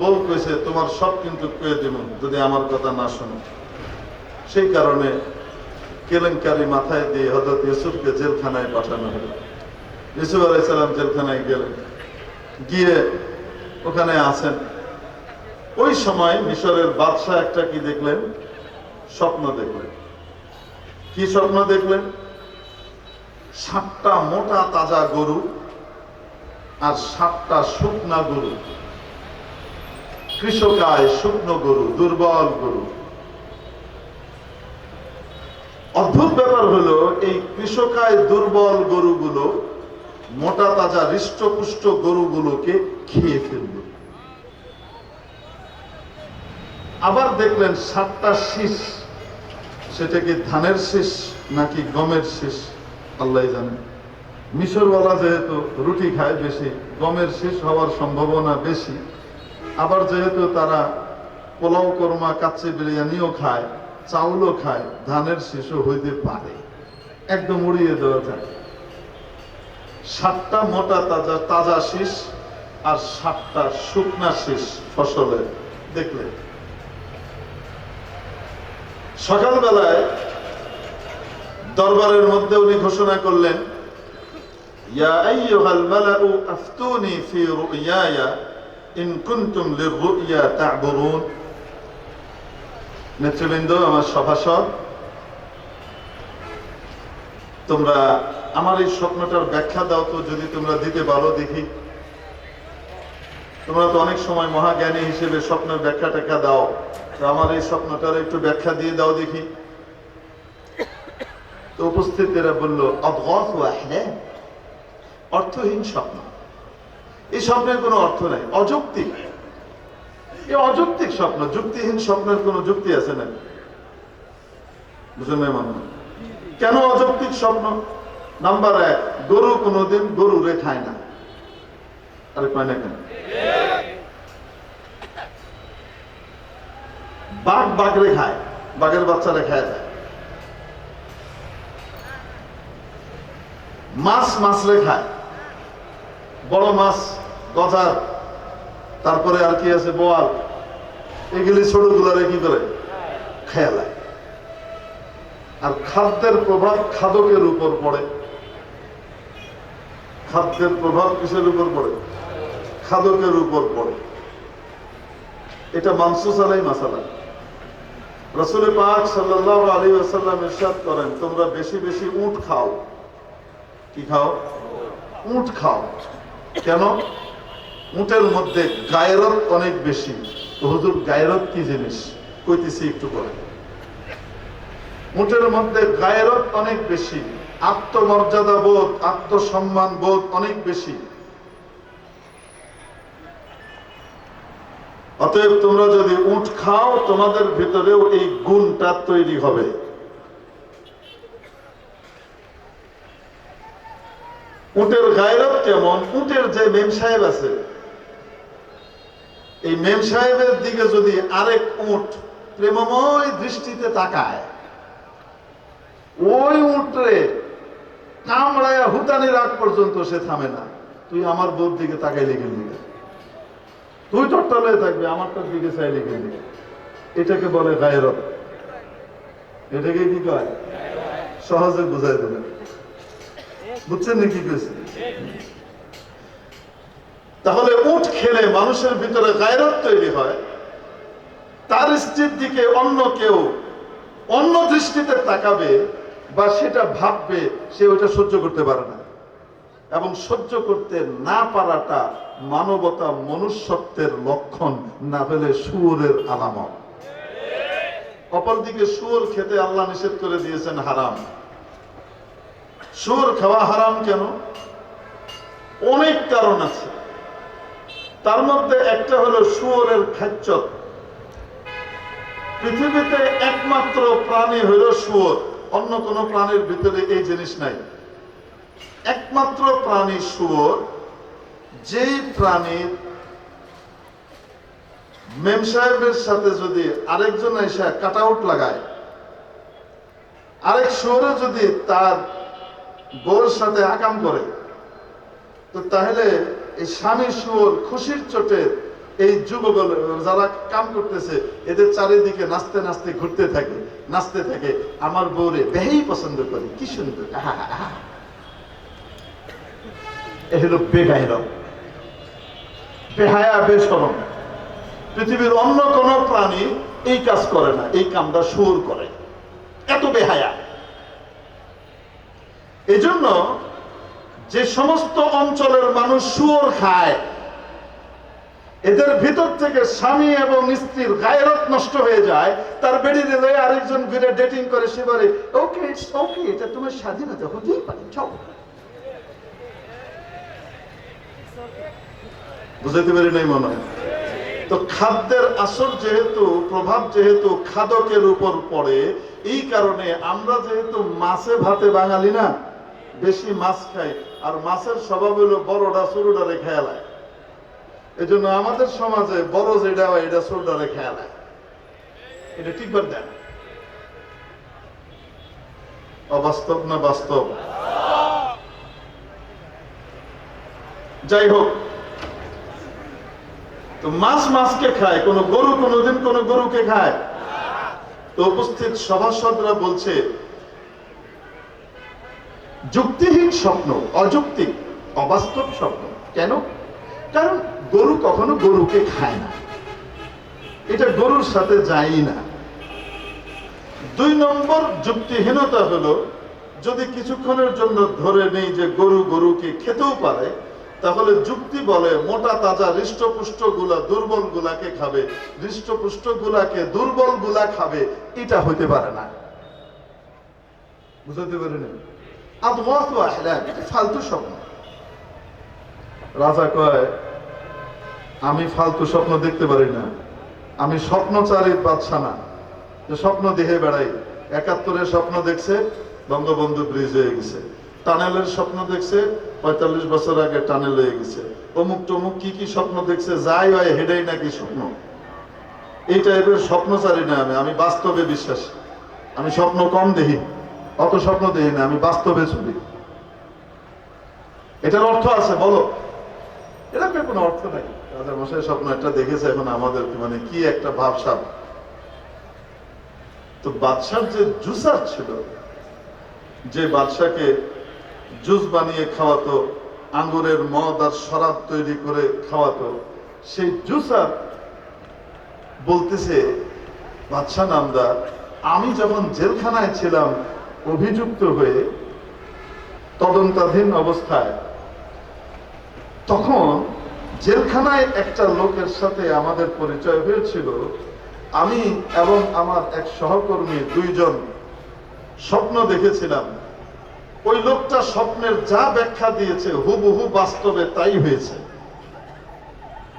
বউ কইছে, তোমার সব কিন্তু কয়ে দিব যদি আমার কথা না শোনো। সেই কারণে কেলেঙ্কারি মাথায় দিয়ে হজরত ইউসুফকে জেলখানায় পাঠানো হলো। ইউসুফ আলাইসাল্লাম জেলখানায় গেলেন। গিয়ে ওখানে আছেন। ওই সময় মিশরের বাদশাহ একটা কি দেখলেন? স্বপ্ন দেখলেন। কি স্বপ্ন দেখলেন? সাতটা মোটা তাজা গরু আর সাতটা শুকনা গরু। কৃষকায় শুকনো গরু, দুর্বল গরু। অদ্ভুত ব্যাপার হলো, এই কৃষকায় দুর্বল গরুগুলো, মোটা তাজা হৃষ্টপুষ্ট গরুগুলোকে খেয়ে ফেলল। আবার দেখলেন সাতটা শীষ। সেটা কি ধানের শীষ নাকি গমের শীষ? আল্লাহ জানে। মিশরওয়ালা যেহেতু রুটি খায় বেশি, গমের শীষ হওয়ার সম্ভাবনা বেশি। আবার যেহেতু তারা পোলাও কর্মা, কাচ্চি বিরিয়ানিও খায়, চাউলও খায়, ধানের শিশু হইতে পারে। একদম উড়িয়ে দেওয়া যায়। সাতটা মোটা তাজা তাজা শীষ আর সাতটা শুকনা শীষ ফসলের দেখলে। সকালবেলায় দরবারের মধ্যে উনি ঘোষণা করলেন, ইয়া আইয়ুহাল মালাউ আফতুনি ফি রুয়ায়া ইন কুনতুম লিররুয়া তা'বুরুন। নেতৃবৃন্দ, আমার সভাসদ, তোমরা আমার এই স্বপ্নটার ব্যাখ্যা দাও তো, যদি তোমরা দিতে পারো দেখি। তোমরা তো অনেক সময় মহাজ্ঞানী হিসেবে স্বপ্নের ব্যাখ্যা টাখ্যা দাও। তো আমার এই স্বপ্নটার একটু ব্যাখ্যা দিয়ে দাও দেখি। তো উপস্থিতরা বলল অবগত অর্থহীন স্বপ্ন। এই স্বপ্নের কোনো অর্থ নাই। অযৌক্তিক। এ অযৌক্তিক স্বপ্ন, যুক্তিহীন স্বপ্নের কোনো যুক্তি আছে না? বুঝলেন মানুষ কেন অযৌক্তিক স্বপ্ন? নাম্বার এক, গরু কোনোদিন গরু রে খায় না। আরে কয় না কেন? বাঘ বাঘরে খায়, বাঘের বাচ্চারা খায় যায় মাছ মাছরে খায়, বড় মাছ গজার তারপরে আর কি আছে বোয়াল এগুলি ছোট গুলারে কি করে? খেয়ালায় আর খাদ্যের প্রভাব খাদকের উপর পড়ে। খাদ্যের প্রভাব কিসের উপর পড়ে? খাদকের উপর পড়ে। এটা মানসুস আলাই মাসালা রসুল পাক সাল্লাহ আলী আসাল্লাম ইরশাদ করেন, তোমরা বেশি বেশি উট খাও। কি খাও? উট খাও। কেন? উটের মধ্যে গায়রত অনেক বেশি। হুজুর গায়রত কি জিনিস? কইতেছি একটু পরে। উটের মধ্যে গায়রত অনেক বেশি। আত্মমর্যাদা বোধ, আত্মসম্মান বোধ অনেক বেশি। অতএব তোমরা যদি উট খাও, তোমাদের ভিতরেও এই গুণটা তৈরি হবে। উটের গায়রত কেমন? উটের যে মেম সাহেব আছে এই মেম সাহেবের দিকে যদি আরেক উট প্রেমময় দৃষ্টিতে তাকায়, ওই উটরে কামড়ায়া হুতানির আগ পর্যন্ত সে থামে না। তুই আমার বোর দিকে তাকাইলে গেলি তুই চট্টালয়ে থাকবি, আমারটার দিকে চাইলে গেলি এটাকে বলে গায়রত এটাকে কি কয়? সহজে বুঝাই দেবেন বুঝছেন নাকি কেছে তাহলে উঠ খেলে মানুষের ভিতরে গায়রত তৈরি হয়। তার স্ত্রীর দিকে অন্য কেউ অন্য দৃষ্টিতে তাকাবে বা সেটা ভাববে, সে ওইটা সহ্য করতে পারে না। এবং সহ্য করতে না পারাটা মানবতা মনুষ্যত্বের লক্ষণ, না হলে সুরের আলামত। অপরদিকে সুর খেতে আল্লাহ নিষেধ করে দিয়েছেন হারাম। সুর খাওয়া হারাম কেন? অনেক কারণ আছে। তার মধ্যে একটা হলো সুরের খাচ্চত পৃথিবীতে একমাত্র প্রাণী হইল শুয়োর, অন্য কোন প্রাণীর ভিতরে এই জিনিস নাই। একমাত্র প্রাণী শুয়োর, যেই প্রাণীর মেম সাহেবের সাথে যদি আরেকজন এসে কাট আউট লাগায়, আরেক শুয়োরে যদি তার বউর সাথে আকাম করে, তো তাহলে এই স্বামী শুয়োর খুশির চোটে এই যুবক যারা কাম করতেছে, এদের চারিদিকে নাচতে নাচতে ঘুরতে থাকে, নাচতে থাকে। আমার বউরে বেহেই পছন্দ করে, কি সুন্দর। বেহায়া। বেসরম পৃথিবীর অন্য কোন প্রাণী এই কাজ করে না, এই কামটা সুর করে। এত বেহায়া। এজন্য যে সমস্ত অঞ্চলের মানুষ শুয়োর খায়, এদের ভিতর থেকে স্বামী এবং স্ত্রীর গায়রত নষ্ট হয়ে যায়, তার বেরিয়ে দিলে আরেকজন ঘুরে ডেটিং করে সে বলে, ওকে ওকে, এটা তোমার স্বাধীনতা, হতেই পারে বুঝাইতে পারি নাই মনে হয়? তো খাদ্যের আসর যেহেতু, প্রভাব যেহেতু খাদকের উপর পড়ে, এই কারণে আমরা যেহেতু মাছে ভাতে বাঙালি না বেশি মাছ খাই আর মাছের স্বভাব হলো বড়টা ছোটটা রেখে এলায় এই জন্য আমাদের সমাজে বড় যেটা হয়, এটা ছোটটা রেখে এলায় এটা ঠিকবার দেন অবাস্তব না বাস্তব? যাই হোক, তো মাছ মাছকে খায়, কোন গরু কোনোদিন কোন গরুকে খায়। তো উপস্থিত সভাসদরা বলছে যুক্তিহীন স্বপ্ন অযৌক্তিক অবাস্তব স্বপ্ন। কেন? কারণ গরু কখনো গরুকে খায় না। এটা গরুর সাথে যায় না। দুই নম্বর যুক্তিহীনতা হলো, যদি কিছুক্ষণের জন্য ধরে নেই যে গরু গরুকে খেতেও পারে, তাহলে যুক্তি বলে মোটা, তাজা হৃষ্টপুষ্টগুলা দুর্বল গুলাকে খাবে। হৃষ্টপুষ্ট গুলাকে দুর্বলগুলা খাবে, এটা হইতে পারে না। বুঝতে পারেন? এটা ফালতু স্বপ্ন। রাজা কয়, আমি ফালতু স্বপ্ন দেখতে পারি না। আমি স্বপ্নচারীর বাদশা না। যে স্বপ্ন দেখে বেড়াই, একাত্তরের স্বপ্ন দেখছে, বঙ্গবন্ধু ব্রিজ হয়ে গেছে। টানেলের স্বপ্ন দেখছে, পঁয়তাল্লিশ বছর আগে টানেল হয়ে গেছে। অমুক টমুক কি কি স্বপ্ন দেখছে, যাই হয়, হেডাই নাকি স্বপ্ন। এই টাইপের স্বপ্নচারী না আমি। আমি বাস্তবে বিশ্বাস। আমি স্বপ্ন কম দেখি। অত স্বপ্ন দেখি না, আমি বাস্তবে চলি। এটার অর্থ আছে, বলো। এটা কোনো অর্থ নাই। রাজা মশাই স্বপ্ন একটা দেখেছে, এখন আমাদের মানে কি একটা ভাবসাব। তো বাদশার যে জুসার ছিল, যে বাদশাকে জুস বানিয়ে খাওয়াতো, আঙ্গুরের মদ আর শরাব তৈরি করে খাওয়াতো, সেই জুসার বলতেছে বাদশাহ নামদার আমি যখন জেলখানায় ছিলাম অভিযুক্ত হয়ে তদন্তাধীন অবস্থায়, তখন জেলখানায় একটা লোকের সাথে আমাদের পরিচয় হয়েছিল। আমি এবং আমার এক সহকর্মী দুইজন স্বপ্ন দেখেছিলাম। ওই লোকটা স্বপ্নের যা ব্যাখ্যা দিয়েছে হুবহু বাস্তবে তাই হয়েছে।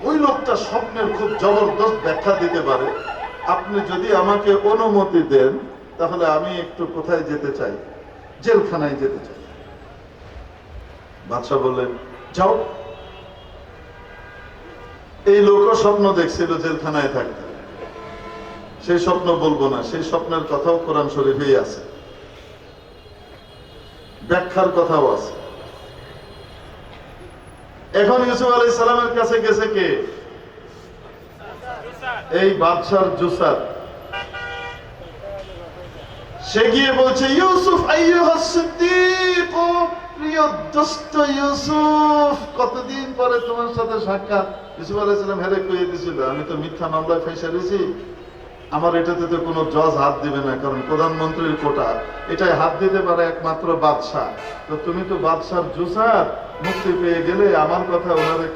ওই লোকটা স্বপ্নের খুব জবরদস্ত ব্যাখ্যা দিতে পারে। আপনি যদি আমাকে অনুমতি দেন তাহলে আমি একটু কোথায় যেতে চাই? জেলখানায় যেতে চাই। বাদশাহ বললেন, যাও। এই লোকও স্বপ্ন দেখছিল জেলখানায় থাকতে। সেই স্বপ্ন বলব না সেই স্বপ্নের কথাও কোরআন শরীফেই আছে। ব্যাখ্যার কথাও আছে। এখন ইউসুফ আলাই সালামের কাছে গেছে কে? এই বাদশার জুসার। সে গিয়ে বলছে, ইউসুফ প্রিয় দোস্ত ইউসুফ, কতদিন পরে তোমার সাথে সাক্ষাৎ? ইউসুফ আলাইহিস সালাম হেরে কইয়ে দিছিল, আমি তো মিথ্যা মামলায় ফাইসা রয়েছি আমার এটাতে তো কোনো জজ হাত দিবে না, কারণ প্রধানমন্ত্রীর কোটা। এটাই হাত দিতে পারে একমাত্র বাদশাহ। তো তুমি তো বাদশার জুসার মুক্তি পেয়ে গেলে আমার কথা ওনারে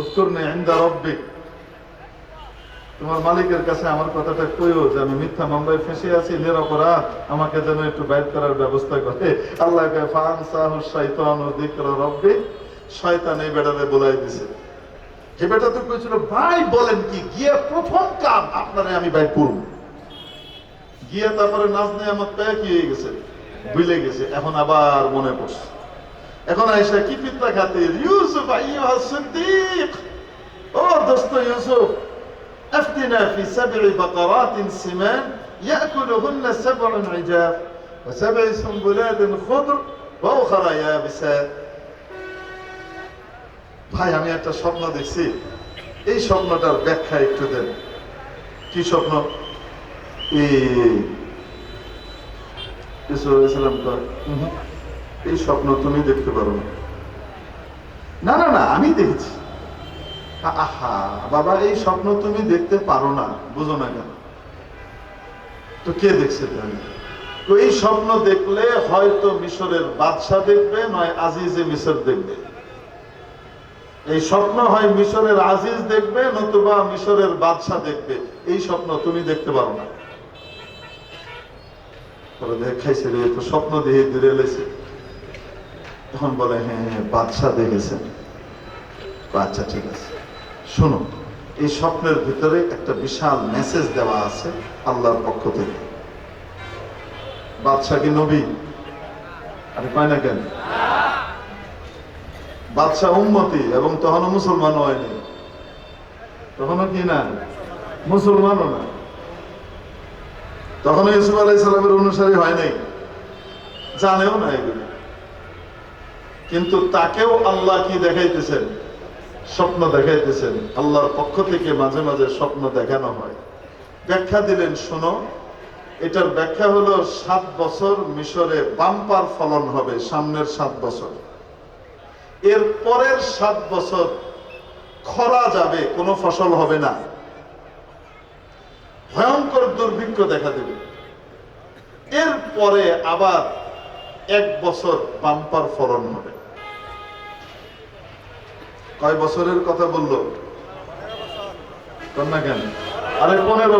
উত্তর নেই ইন্দা রব্বিক। তোমার মালিকের কাছে আমার কথাটা কইও যে আমি মিথ্যা মামলায় ফেঁসে আছি নিরপরাধ আমাকে যেন একটু বাইর করার ব্যবস্থা করে। আল্লাহ কয় ফানসাহু শাইতানু যিকরা রব্বি শয়তান এই বেড়ারে বলাই দিছে। যে বেটা তো কইছিল, ভাই, বলেন কি, গিয়ে প্রথম কাম আপনারে আমি ভাই করব। গিয়ে তারপরে নাচ নিয়ে আমার পায়ে কি হয়ে গেছে? ভুলে গেছে। এখন আবার মনে পড়ছে। এখন আইসা কি পিত্তা খাতে ইউসুফ আইয়ুহা সিদ্দিক! ও দোস্ত ইউসুফ افتنا في سبع بقرات سمان ياكلهن سبع عجاف وسبع سنبلات خضر واخرى يابسات ভাই আমি একটা স্বপ্ন দেখছি এই স্বপ্নটার ব্যাখ্যা একটু দেন কি স্বপ্ন এই ইসুফ আলাইসাল্লাম কয় "উহুম, এই স্বপ্ন তুমি দেখতে পারো না না না না আমি দেখেছি আ- বাবা, এই স্বপ্ন তুমি দেখতে পারো না, বুঝো না কেন? তো কে দেখছে এই স্বপ্ন দেখলে হয়তো মিশরের বাদশাহ দেখবে, নয় আজিজে মিশর দেখবে। এই স্বপ্ন হয় মিশরের আজিজ দেখবে, নতুবা মিশরের বাদশাহ দেখবে। এই স্বপ্ন তুমি দেখতে পারো না। পরে দেখাইছে রে, তো স্বপ্ন দিয়ে দূরে এলেছে তখন বলে হ্যাঁ হ্যাঁ বাদশাহ দেখেছেন আচ্ছা ঠিক আছে। শোনো, এই স্বপ্নের ভিতরে একটা বিশাল মেসেজ দেওয়া আছে আল্লাহর পক্ষ থেকে। বাদশাহ কি নবী? আরে পায় না কেন? বাদশাহ উম্মতি এবং তখনও মুসলমান হয়নি তখনও কি না? মুসলমানও না। তখনও ইসুফ আলাই সালামের অনুসারী হয় নাই। জানেও না এগুলো। কিন্তু তাকেও আল্লাহ কি দেখাইতেছেন? স্বপ্ন দেখাইতেছেন। আল্লাহর পক্ষ থেকে মাঝে মাঝে স্বপ্ন দেখানো হয়। ব্যাখ্যা দিলেন, শোনো, এটার ব্যাখ্যা হলো সাত বছর মিশরে বাম্পার ফলন হবে সামনের সাত বছর। এর পরের সাত বছর খরা যাবে, কোনো ফসল হবে না। ভয়ঙ্কর দুর্ভিক্ষ দেখা দেবে। এরপরে আবার এক বছর বাম্পার ফলন হবে। কয় বছরের কথা বলল? কন্যা কেন? আরে পনেরো